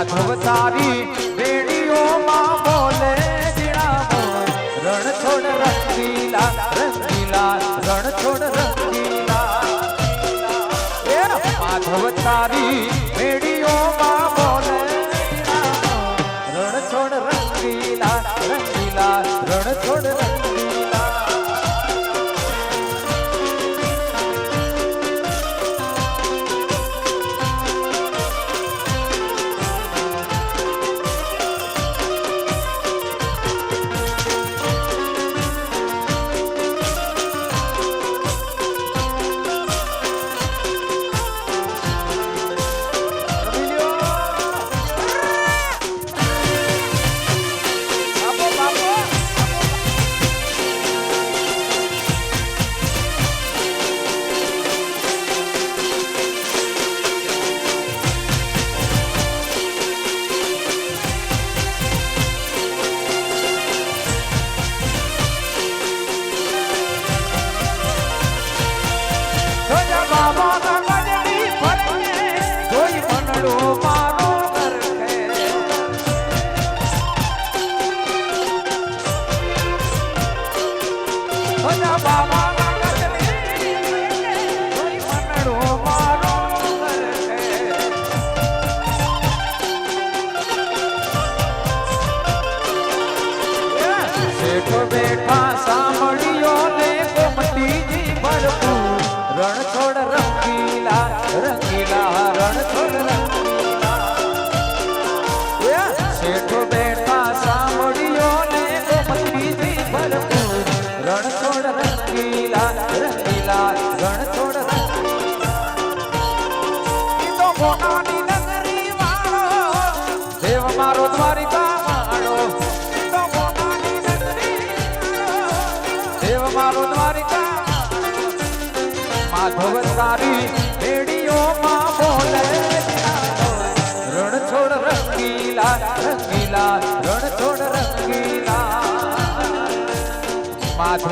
માધવ તારી બેડીઓમાં બોલે.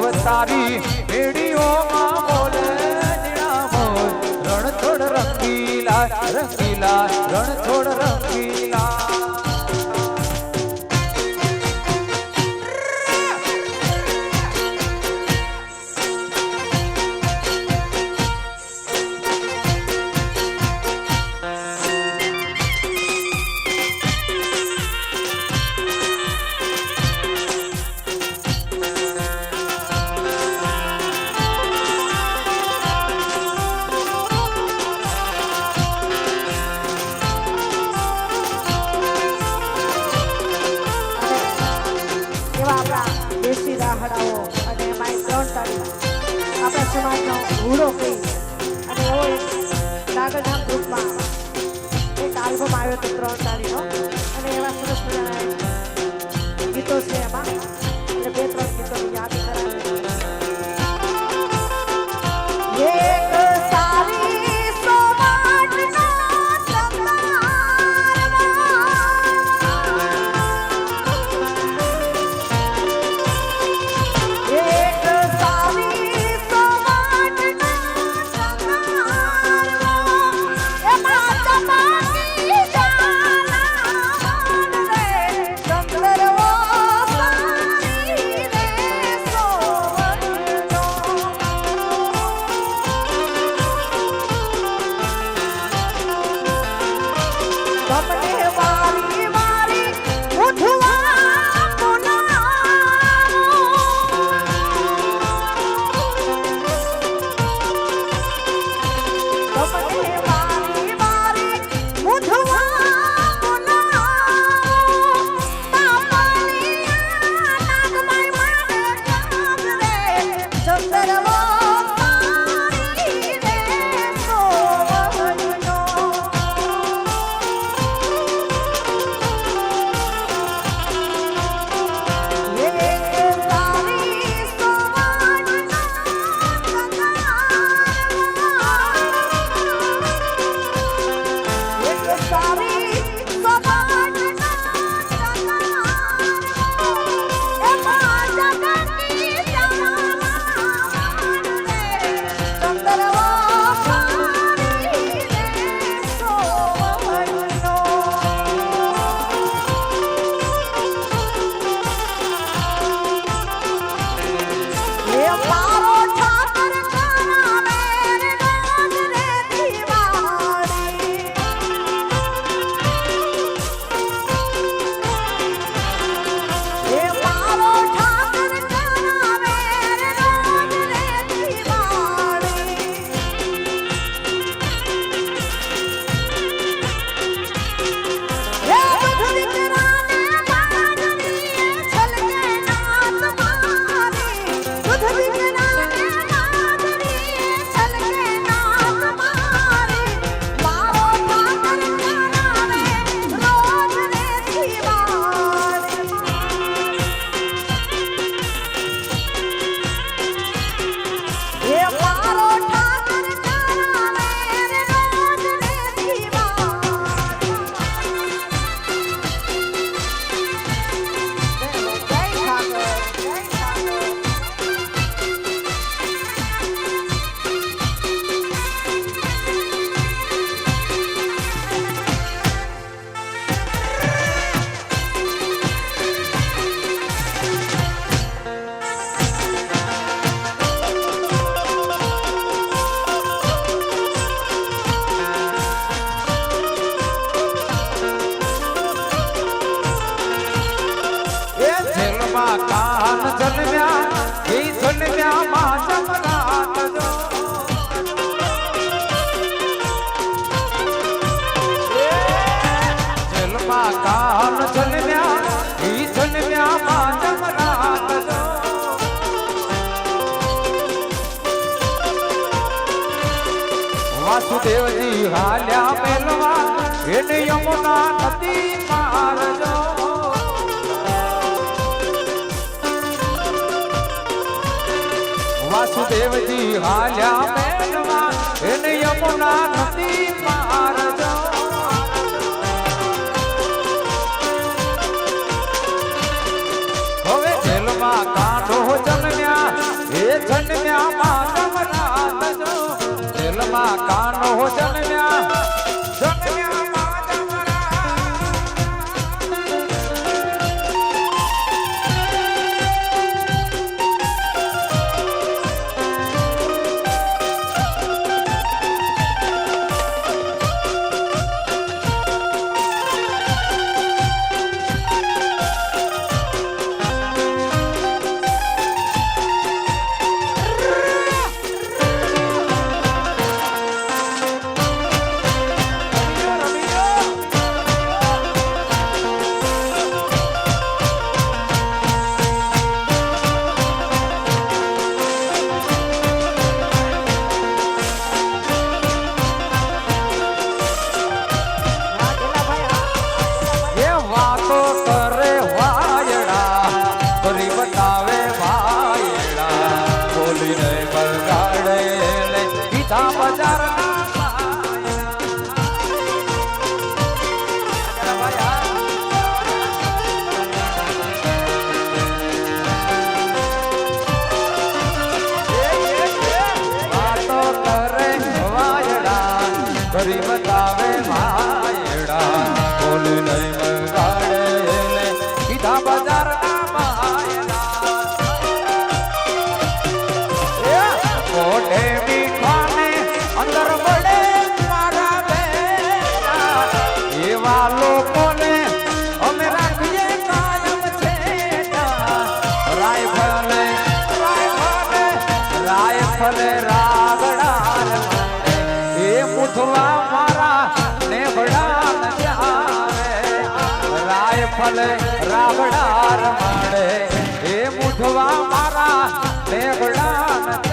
માધવ તારી રેડિયોમાં બોલે જીણા મોર રણ છોડ રંગીલા રંગીલા રણ છોડ આપણા દેશી રાહડાઓ, અને એમાં ત્રણ તારીખ આપણા સમાજનો ઘૂડો કહી અને એવો એક નાગરધામ ગ્રુપમાં એક આલ્બમ આવ્યો હતો ત્રણ તારીખનો અને એવા સરસ મજાના ગીતો છે એમાં. વાસુદેવજી હાલ્યા મેલવા એને યમુના નદી પાર જો વાસુદેવજી હાલ્યા મેલવા એને યમુના નદી પાર જો હવે જેલમાં કાંઠો જન્મ્યા, એ જન્મ્યા માનવ રાત જો માં કાનો જન્મ્યા. આવે માયડા. બોલ નહીં મગાડ જીવા મારા મેઘડા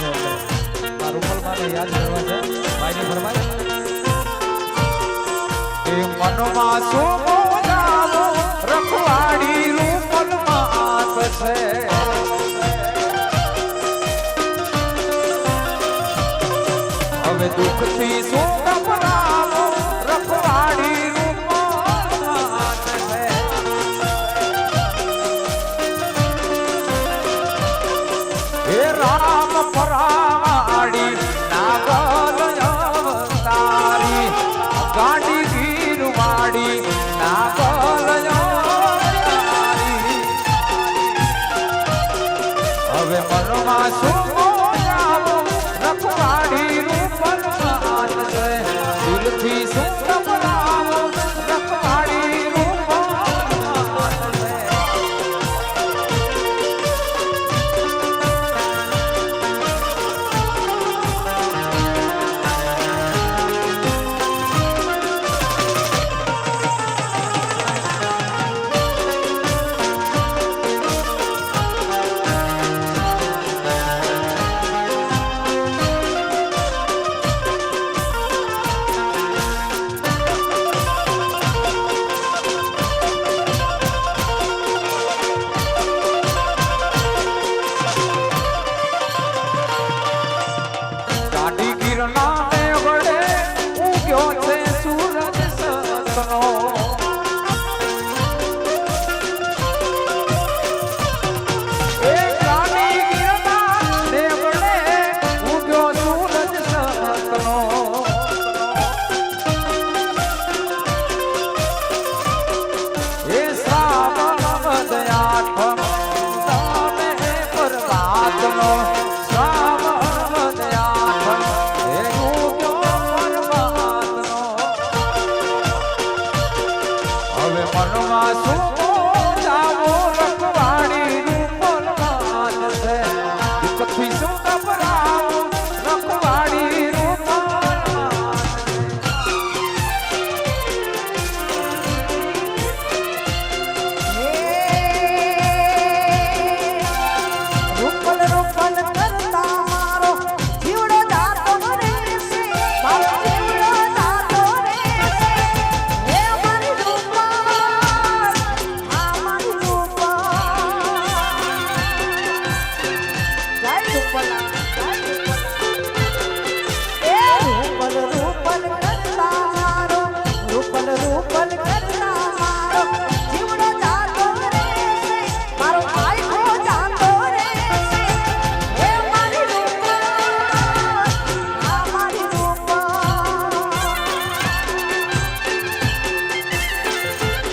છે. આ રૂપલમાને યાદ કરવા છે ભાઈને ફરમાય. એ મનમાં શું બોલાવો રખવાડી રૂપલમાં આપ છે હવે દુઃખથી Sasha.